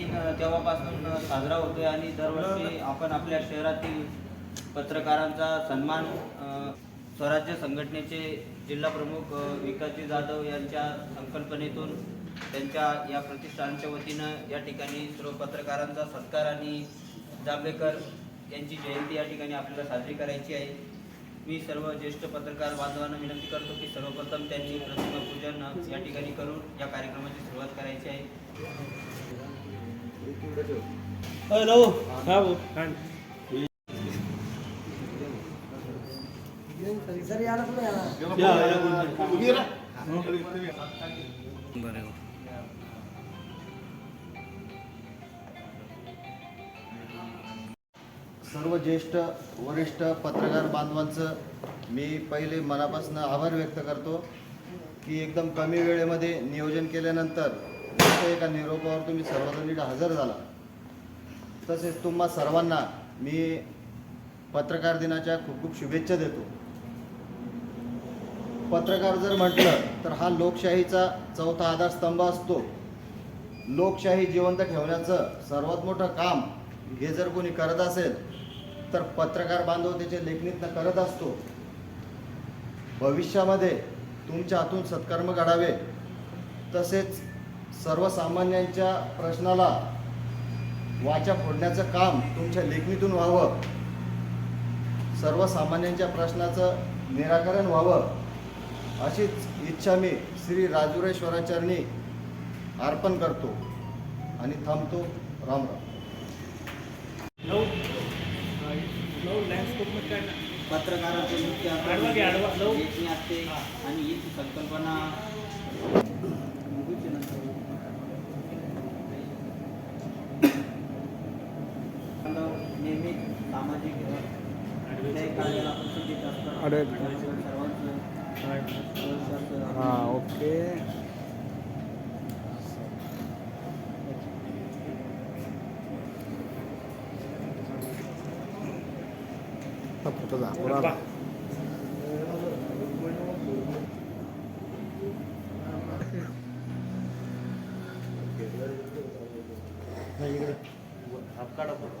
दिन तेव्हापासून साजरा होतोय आणि दरवर्षी आपण आपल्या शहरातील पत्रकारांचा सन्मान स्वराज्य संघटनेचे जिल्हा प्रमुख विकासजी जाधव यांच्या संकल्पनेतून त्यांच्या या प्रतिष्ठानच्या वतीनं या ठिकाणी सर्व पत्रकारांचा सत्कार आणि जांभेकर यांची जयंती या ठिकाणी आपल्याला साजरी करायची आहे. मी सर्व ज्येष्ठ पत्रकार बांधवांना विनंती करतो की सर्वप्रथम त्यांनी प्रतिमा पूजन या ठिकाणी करून या कार्यक्रमाची सुरुवात करायची आहे. हॅलो. हा भाऊ सर्व ज्येष्ठ वरिष्ठ पत्रकार बांधवांचं मी पहिले मनापासून आभार व्यक्त करतो की एकदम कमी वेळेमध्ये नियोजन केल्यानंतर फक्त एका निरोपावर तुम्ही सर्वजण हजर झाला. तसेच तुम्हा सर्वांना मी पत्रकार दिनाच्या खूप खूप शुभेच्छा देतो. पत्रकार जर म्हटलं तर हा लोकशाहीचा चौथा आधारस्तंभ असतो. लोकशाही जिवंत ठेवण्याचं सर्वात मोठं काम हे जर कोणी करत असेल तर पत्रकार बांधव त्याच्या लेखणीतनं करत असतो. भविष्यामध्ये तुमच्या हातून सत्कर्म घडावे. तसेच सर्वसामान्यांच्या प्रश्नाला वाचा फोडण्याचं काम तुमच्या लेखणीतून व्हावं. सर्वसामान्यांच्या प्रश्नाचं निराकरण व्हावं. अशीच इच्छा मी श्री राजुरेश्वराचरणी अर्पण करतो आणि थांबतो. राम राम. नऊ नऊ लँडस्कोपमध्ये काय ना पत्रकाराचे मुख्य असते आणि हीच संकल्पना सहर्ष हां ओके फोटो दाखवा. फोटो.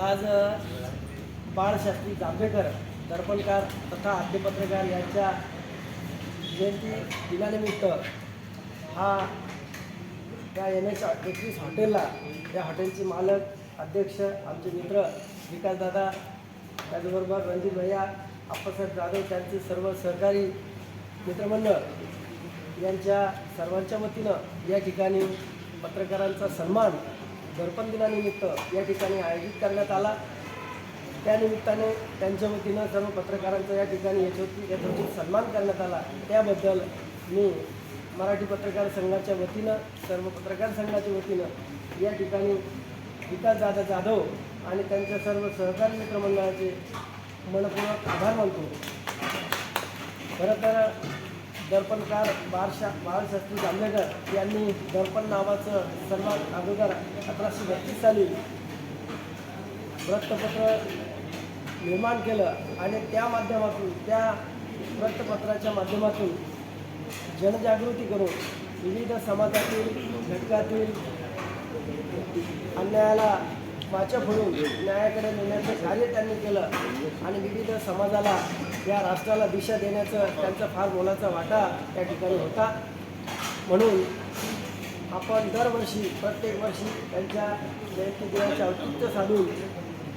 आज बाळशास्त्री जांभेकर दर्पणकार तथा आद्यपत्रकार यांच्या जयंती दिनानिमित्त हा त्या एन एच एकवीस हॉटेलला या हॉटेलचे मालक अध्यक्ष आमचे मित्र विकासदादा त्याचबरोबर रणजित भैया आप्पासाहेब जाधव त्यांचे सर्व सहकारी मित्रमंडळ यांच्या सर्वांच्या वतीनं या ठिकाणी पत्रकारांचा सन्मान दर्पण दिनानिमित्त या ठिकाणी आयोजित करण्यात आला. त्यानिमित्ताने त्यांच्या वतीनं सर्व पत्रकारांचा या ठिकाणी यशोती यथोचित सन्मान करण्यात आला. त्याबद्दल मी मराठी पत्रकार संघाच्या वतीनं सर्व पत्रकार संघाच्या वतीनं या ठिकाणी विकासदादा जाधव आणि त्यांच्या सर्व सहकारी मित्रमंडळाचे मनपूर्वक आभार मानतो. खरं तर दर्पणकार बाळशा बाळशास्त्री जांभेकर यांनी दर्पण नावाचं सर्वात अगोदर अठराशे बत्तीस साली वृत्तपत्र निर्माण केलं आणि त्या माध्यमातून त्या वृत्तपत्राच्या माध्यमातून जनजागृती करून विविध समाजातील घटकातील अन्यायाला वाचा फोडून न्यायाकडे नेण्याचं कार्य त्यांनी केलं आणि विविध समाजाला या राष्ट्राला दिशा देण्याचं त्यांचा फार मोलाचा वाटा त्या ठिकाणी होता. म्हणून आपण दरवर्षी प्रत्येक वर्षी त्यांच्या जयंती दिनाचे औचित्य साधून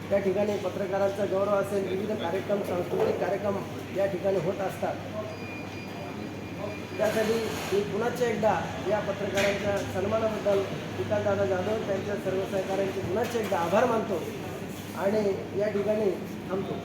त्या ठिकाणी पत्रकारांचा गौरव असेल विविध कार्यक्रम सांस्कृतिक कार्यक्रम या ठिकाणी होत असतात. त्यासाठी मी पुन्हा एकदा या पत्रकारांच्या सन्मानाबद्दल विकासदादा जाधव त्यांच्या सर्व सहकाऱ्यांचे पुन्हा एकदा आभार मानतो आणि या ठिकाणी थांबतो.